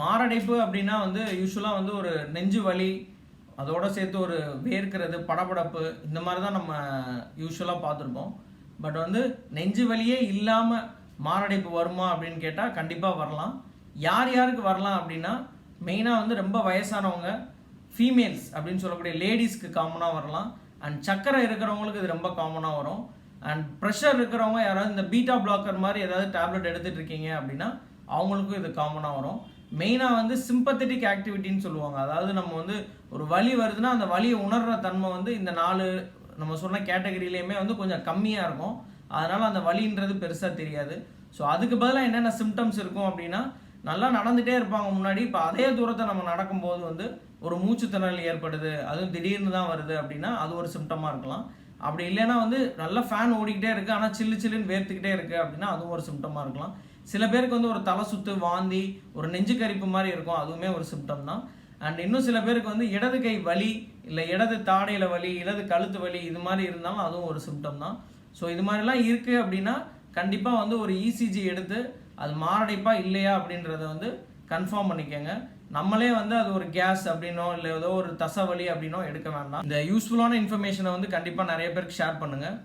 மாரடைப்பு அப்படின்னா வந்து யூஸ்வலாக வந்து ஒரு நெஞ்சு வலி அதோடு சேர்த்து ஒரு வேர்க்கிறது படபடப்பு இந்த மாதிரி தான் நம்ம யூஸ்வலாக பார்த்துருப்போம். பட் வந்து நெஞ்சு வலியே இல்லாமல் மாரடைப்பு வருமா அப்படின்னு கேட்டால் கண்டிப்பாக வரலாம். யார் யாருக்கு வரலாம் அப்படின்னா மெயினாக வந்து ரொம்ப வயசானவங்க ஃபீமேல்ஸ் அப்படின்னு சொல்லக்கூடிய லேடிஸ்க்கு காமனாக வரலாம். அண்ட் சக்கரை இருக்கிறவங்களுக்கு இது ரொம்ப காமனாக வரும். அண்ட் ப்ரெஷர் இருக்கிறவங்க யாராவது இந்த பீட்டா பிளாக்கர் மாதிரி ஏதாவது டேப்லெட் எடுத்துகிட்டு இருக்கீங்க அப்படின்னா அவங்களுக்கும் இது காமனாக வரும். மெயினாக வந்து சிம்பத்தட்டிக் ஆக்டிவிட்டின்னு சொல்லுவாங்க. அதாவது நம்ம வந்து ஒரு வலி வருதுன்னா அந்த வலியை உணர்கிற தன்மை வந்து இந்த நாலு நம்ம சொன்ன கேட்டகரியிலையுமே வந்து கொஞ்சம் கம்மியாக இருக்கும். அதனால் அந்த வலின்றது பெருசாக தெரியாது. ஸோ அதுக்கு பதிலாக என்னென்ன சிம்டம்ஸ் இருக்கும் அப்படின்னா நல்லா நடந்துகிட்டே இருப்பாங்க முன்னாடி. இப்போ அதே தூரத்தை நம்ம நடக்கும்போது வந்து ஒரு மூச்சு திணறல் ஏற்படுது அதுவும் திடீர்னு தான் வருது அப்படின்னா அது ஒரு சிம்டமாக இருக்கலாம். அப்படி இல்லைன்னா வந்து நல்ல ஃபேன் ஓடிக்கிட்டே இருக்குது ஆனால் சில்லு சில்லுன்னு வேர்த்துக்கிட்டே இருக்குது அப்படின்னா அதுவும் ஒரு சிம்டமாக இருக்கலாம். சில பேருக்கு வந்து ஒரு தலை சுத்து வாந்தி ஒரு நெஞ்சு கரிப்பு மாதிரி இருக்கும். அதுவுமே ஒரு சிம்டம் தான். அண்ட் இன்னும் சில பேருக்கு வந்து இடது கை வலி இல்லை இடது தாடையில் வலி இடது கழுத்து வலி இது மாதிரி இருந்தாலும் அதுவும் ஒரு சிம்டம் தான். ஸோ இது மாதிரிலாம் இருக்குது அப்படின்னா கண்டிப்பாக வந்து ஒரு இசிஜி எடுத்து அது மாரடைப்பாக இல்லையா அப்படின்றத வந்து கன்ஃபார்ம் பண்ணிக்கோங்க. நம்மளே வந்து அது ஒரு கேஸ் அப்படின்னோ இல்லை ஏதோ ஒரு தசை வலி அப்படின்னோ எடுக்க வேண்டாம். இந்த யூஸ்ஃபுல்லான இன்ஃபர்மேஷனை வந்து கண்டிப்பாக நிறைய பேருக்கு ஷேர் பண்ணுங்கள்